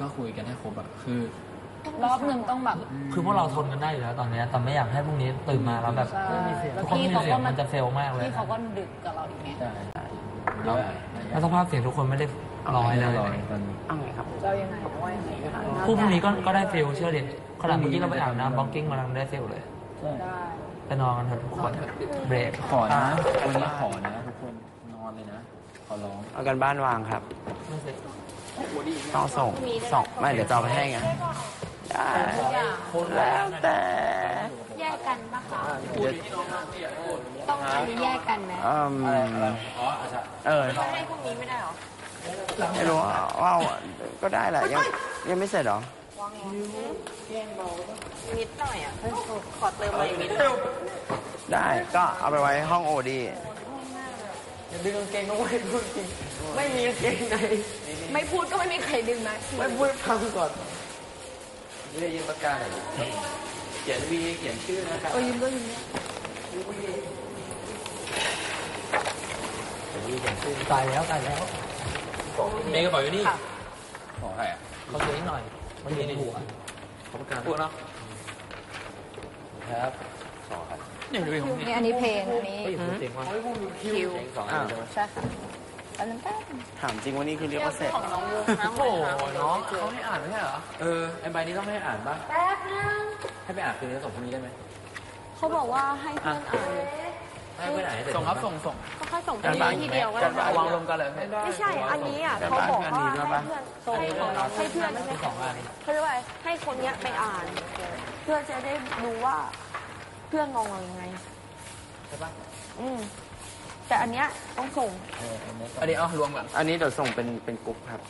ก็คุยกันให้ครบอะคือ รอบหนึ่งต้องแบบ คือพวกเราทนกันได้อยู่แล้วตอนเนี้ยแต่ไม่อยากให้พรุ่งนี้ตื่นมาแล้วแบบใช่แล้ทุวกคนพี่มีเขาเสียก็งมามันจะเฟลมากเลยพี่เขาก็ดึกกับเราอีกไงใช่แล้วแล้วสภาพเสียงทุกคนไม่ได้ร้อยเลยร้อยตอนเอาไงครับเรายังไงว่ายังไงคะพรุ่งนี้ก็ก็ได้เฟลเชื่อดิขนาดเมื่อกี้เราไปอาบน้ำบ็อกกิ้งมาแล้วได้เฟลเลยใช่ได้ไปนอนกันเถอะทุกคนเบรกขอนะวันนี้ขอนะทุกคนนอนเลยนะขอร้องเอากันบ้านวางครับไม่เสร็จ ต้องส่งส่งไม่เดี๋ยวจะเอาไปให้ไงได้ทุกอย่างแล้วแต่แยกกันปะคะต้องอันนี้แยกกันไหมเอมเออให้พวกนี้ไม่ได้หรอไม่รู้ว่าว่าก็ได้แหละยังยังไม่เสร็จเหรอนิดหน่อยอะขอเติมมาอีกนิดได้ก็เอาไปไว้ห้องโอดี ไม่พูดก็ไม่มีใครดึงนะไม่พูดฟังก่อนเรียกยืนประกาศหน่อยเขียนวีเขียนชื่อนะครับเออยืมด้วยยืมด้วยตายแล้วตายแล้วเมย์กระเป๋าอยู่นี่ขอใครอะเขาเสียงหน่อย มันอยู่ในหัวขอประกาศพูดเนาะครับขอครับเนี่ยดูดิของนี่อันนี้เพลงอันนี้เฮ้ยเสียงว่าคิวสองอันใช่ไหมใช่ค่ะแป๊บนึงแป๊บนึงถามจริงว่านี่คือเรียกว่าเสร็จของน้องวงนะโอ้โหน้องเขาให้อ่านไม่ใช่เหรอเออไอใบนี้ต้องไม่ให้อ่านป่ะแป๊บนึงให้ไปอ่านคืนนี้ส่งพรุ่งนี้ได้ไหมเขาบอกว่าให้เพื่อนอ่านให้เพื่อนอ่านให้เสร็จส่งครับส่งส่งก็ค่อยส่งไปทีเดียวก็ได้วางรวมกันเลยไม่ใช่อันนี้อะเขาบอกว่าให้เพื่อนส่งของน้องให้เพื่อนสองอันเขาเรียกว่าให้คนเนี้ยไปอ่าน เพื่อจะได้รู้ว่าเพื่อนงงเรายังไง ใช่ปะอืม แต่อันเนี้ยต้องส่งอันนี้เอารวมกันอันนี้เดี๋ยวส่งเป็นเป็นกรุ๊ปครับ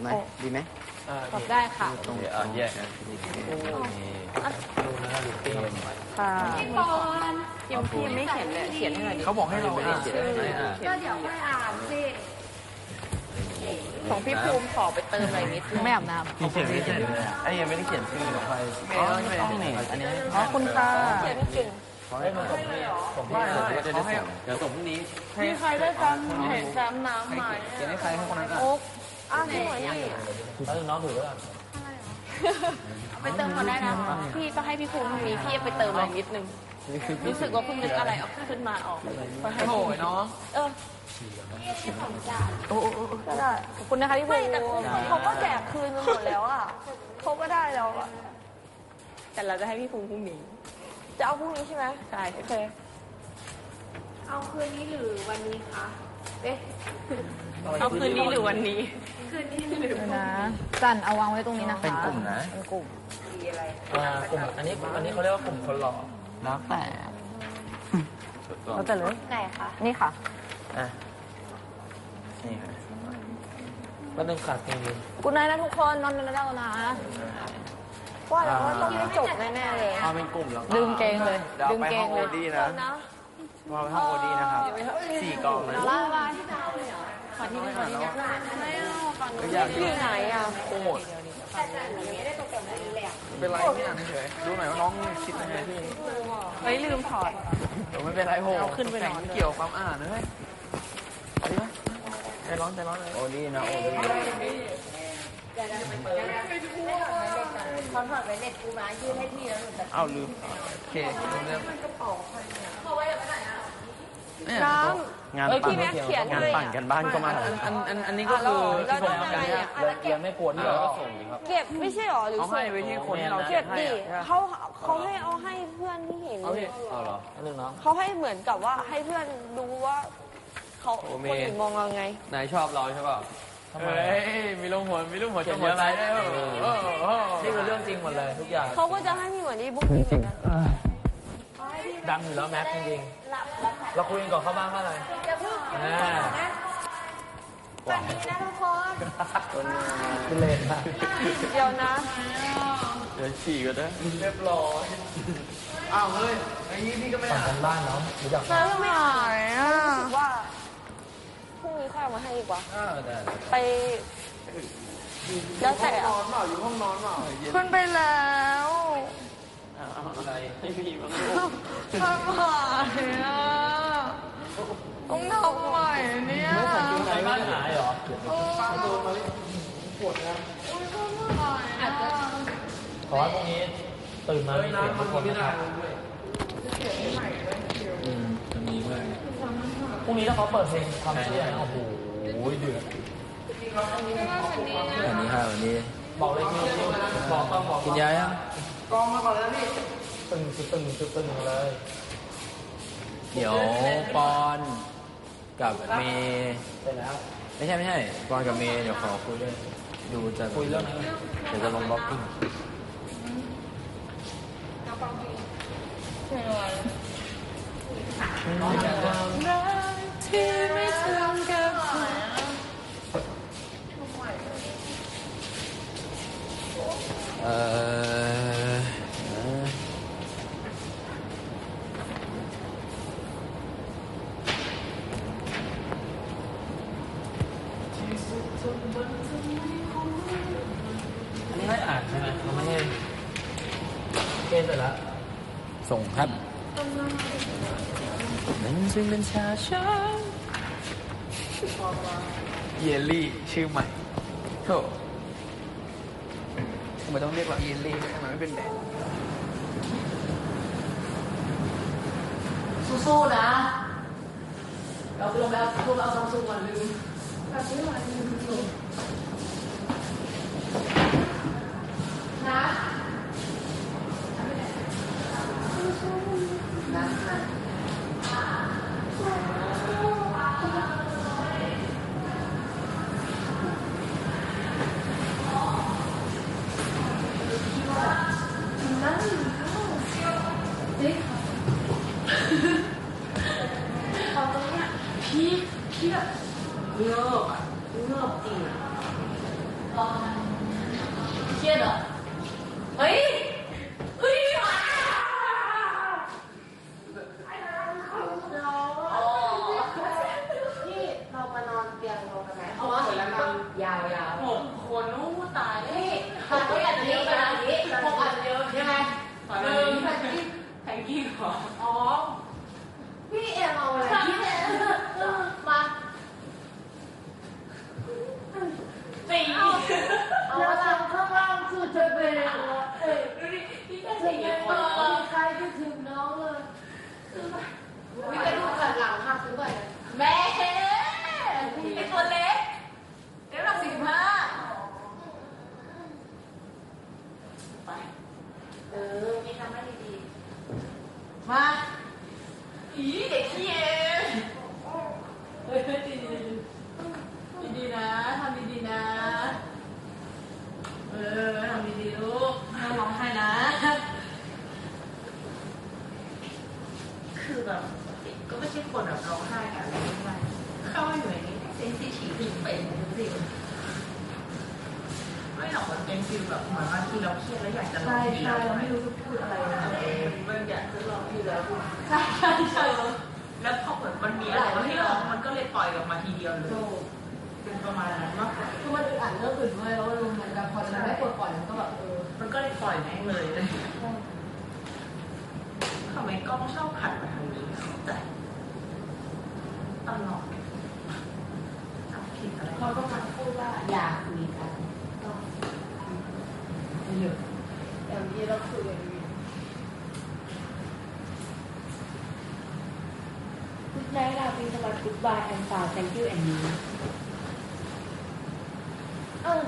ไหมโอ้ ดีไหมตอบได้ค่ะตรงนี้อ่าแยกนะดูนะครับดูติ้งค่ะพี่ปอนยังพี่ยังไม่เขียนเลยเขียนให้หน่อยดิเขาบอกให้เราอ่านไม่อ่านก็เดี๋ยวค่อยอ่านสิ ของพี่ภูมิขอไปเติมอะไรนิดนึงไม่อาบน้พี่เขียนไม่เขียนไอ้ยังไม่ได้เขียนชื่อของใครอ๋อไม่ได้นี่อันนี้ำขอบคุณค่ะเขียนไม่เก่งเขาให้ส่งพรุ่งนี้ส่งพรุ่งนี้จะได้ส่งเดี๋ยวส่งพรุ่งนี้มีใครได้จำเห็นจำน้ำไหมเขียนให้ใครให้คนนั้นอะโอ๊กอ้าวนี่หน่อยนี่แล้วน้องถือไว้ก่อนไปเติมก่อนได้นะพี่ก็ให้พี่ภูมิมีพี่ไปเติมอะไรนิดนึง รู้สึกว่าเพิ่งนึกอะไรออกขึ้นมาออกไปให้โอ้ภูมิยน้องเออก็ได้ขอบคุณนะคะพี่ภูมิแต่เขาก็แจกคืนไปหมดแล้วอะเขาก็ได้แล้วอะแต่เราจะให้พี่ภูมิพรุ่งนี้จะเอาพรุ่งนี้ใช่ไหมใช่โอเคเอาคืนนี้หรือวันนี้คะ เอ๊ะ เอาคืนนี้หรือวันนี้ คืนนี้หรือเดี๋ยวนะจันเอาวางไว้ตรงนี้นะคะเป็นกลุ่มนะ เป็นกลุ่ม อ่ากลุ่มอันนี้อันนี้เขาเรียกว่ากลุ่มคนหล่อ แล้วแต่เราจะเลยไหนคะนี่ค่ะ อะ นี่ครับแล้วนึงขาดจริงกูนายนะทุกคนนอนนอนได้แล้วนะว่าแล้วว่าต้องไม่จบแน่ๆเลยเอาเป็นกลุ่มแล้วก็ดึงเกงเลยเดี๋ยวดึเอางไปเกห้องงเลโอยดีนะนะเอาไปห้องโอดีนะครับสี่กล่องเลยลาลาขอที่นี่ขอที่นี่ไม่เอาฝั่งนู้นอยู่ไหนอะโคตร เป็นไรไม่อ่านเฉยดูหน่อยว่าน้องคิดยังไงพี่เฮ้ยลืมถอดเดี๋ยวไม่เป็นไรโหเอาขึ้นไปนอนแต่งเกี่ยวความอ่านนะเฮ้ยเอาดิไหมใจร้อนใจร้อนเลยโอดีนะโอดีเขาถอดไว้เน็ตกูมายื่นให้พี่แล้วหนูจะเอาลืมโอเคเรื่องเนี่ ยน้งานำเอ้ยปั่พี่นแม็กเขียนงานเลยปั่นกันบ้านก็มา อันอันอันนี้ก็คือแล้ที่วผมแล้วทำกันทำไงเนี่ยอะๆยังไม่กลัวที่เราส่งดีครับ เก็บไม่ใช่หรอหรือเอาส่ให้งไปที่คนที่เราเก็บดิให้อะเขาเขาให้เอาให้เพื่อนที่เห็นเอาพี่เอาเหรออันนึงน้องเขาให้เหมือนกับว่าให้เพื่อนดูว่าเขาโอ้คนเมย์อื่นมองเราไง นายชอบเราใช่ป่ะทำไมเฮ้ยมีลงหัว มีลูกหัวจะหัวอะไรได้เหรอเออเออนี่คือเรื่องจริงหมดเลยทุกอย่าง เขาก็จะให้พี่เหมือนที่บุ๊กมีเหมือนกัน ดังอยู่แล้วแม็กซ์จริงๆ เราคุยกันก่อนเข้าบ้านว่าอะไรอ่าวันนี้นะทุกคนเป็นเลนมากเดี๋ยวนะ เดี๋ยวฉี่กันนะเรียบร้อยอ้าวเฮ้ยไอ้นี้พี่ก็ไม่ฝั่งอ่านกันบ้านเนาะรู้จักไหมแล้วไม่อ่านอะรู้สึกว่าพรุ่งนี้ค่อยเอามาให้ดีกว่าอ้าวได้ไปแล้วแต่นอนเปล่าอยู่ห้องนอนเปล่าเย็นขึ้นไปแล้วอะไรไม่มีมั้งทำไมอะ ต้องทำใหม่เนี่ยไหนบ้านหายเหรอเออขอให้พรุ่งนี้ตื่นมามีเสียงทุกคนนะครับอืมจะมีด้วยพรุ่งนี้ถ้าเขาเปิดเพลงความเชื่อนะโอ้โหเดือดวันนี้ค่ะวันนี้ บอกเลยคิวคิวบอกต้องบอกกินยายังตึงสุดตึงสุดตึงเลย เดี๋ยวปอนกับเมย์เสร็จแล้ว ไม่ใช่ไม่ใช่ปอนกับเมย์เดี๋ยวขอคุยด้วยดูจะคุยเรื่องอะไรเดี๋ยวจะลงบล็อกกิ้งเอันนี้ให้อ่านใช่ไหมเราไม่ให้เกณฑ์เสร็จแล้วส่งครับมันจึงเป็นชาช้างเยลลี่ชื่อใหม่โธ่ทำไมต้องเรียกเราเยลลี่ด้วยทำไมไม่เป็นแบรนด์สู้ๆนะ เราไปลงไปเอาลงไปเอาซัมซุงก่อนลืม นะพี่พี่แบบเงอบอะเงอบจริงอะเครียดเหรอเฮ้ยเฮ้ยว้าพี่เรามานอนเตียงเรากันไหมเอาะวะแล้วนอนยาวๆหกคนนู้ตายนี่ตอนนี้อันนี้กันอันนี้หกอันเดียวใช่ไหมหนึ่งแผ่นกี้แผ่นกี้ขออ๋อพี่เอ็มเอาอะไรพี่เอ็มมาสี่เอาละข้างล่างคือจะเป็นเอ้ยพี่แค่สี่คนใครจะถึงน้องเลยพี่ไปดูกหลังค่ะซื้อไปแม่เป็นตัวเล็กเดี๋ยวเราสี่สิบห้าไปเออมีทำให้ดีๆมาอีเด็กขี้เองเฮ้ยดีดีดีนะทำดีๆนะ เออ ลูกห้ามร้องไห้นะ คือแบบก็ไม่ใช่คนแบบร้องไห้กันอะไรไม่ได้เข้ามาอยู่ในนี้เซนซิทีฟถึงเป็นจริงไม่หรอกมันเป็นฟีลแบบเหมือนบางทีเราเครียดแล้วอยากจะร้องทีเราไม่รู้จะพูดอะไรนะมันอยากจะร้องทีแล้วใช่ใช่ใช่แล้วพอเหมือนมันมีอะไรให้ร้องมันก็เลยปล่อยออกมาทีเดียวเลยเป็นประมาณนั้นมากกว่าคือมันอึดอัดเรื่องอื่นด้วยแล้วมันเหมือนแบบพอจะไม่ปลดปล่อยมันก็แบบเออมัน ก็เลยปล่อยแม่งเลยทำไมกล้องชอบขัดมาทางนี้เข้าใจตลอดทำผิดอะไรเขาก็มาพูดว่าอยากคุยกันก็ไม่หยุดอย่างนี้เราคุยกันดี Good night ลาบินสวัสดิ์ Goodbye and far thank you and you เออ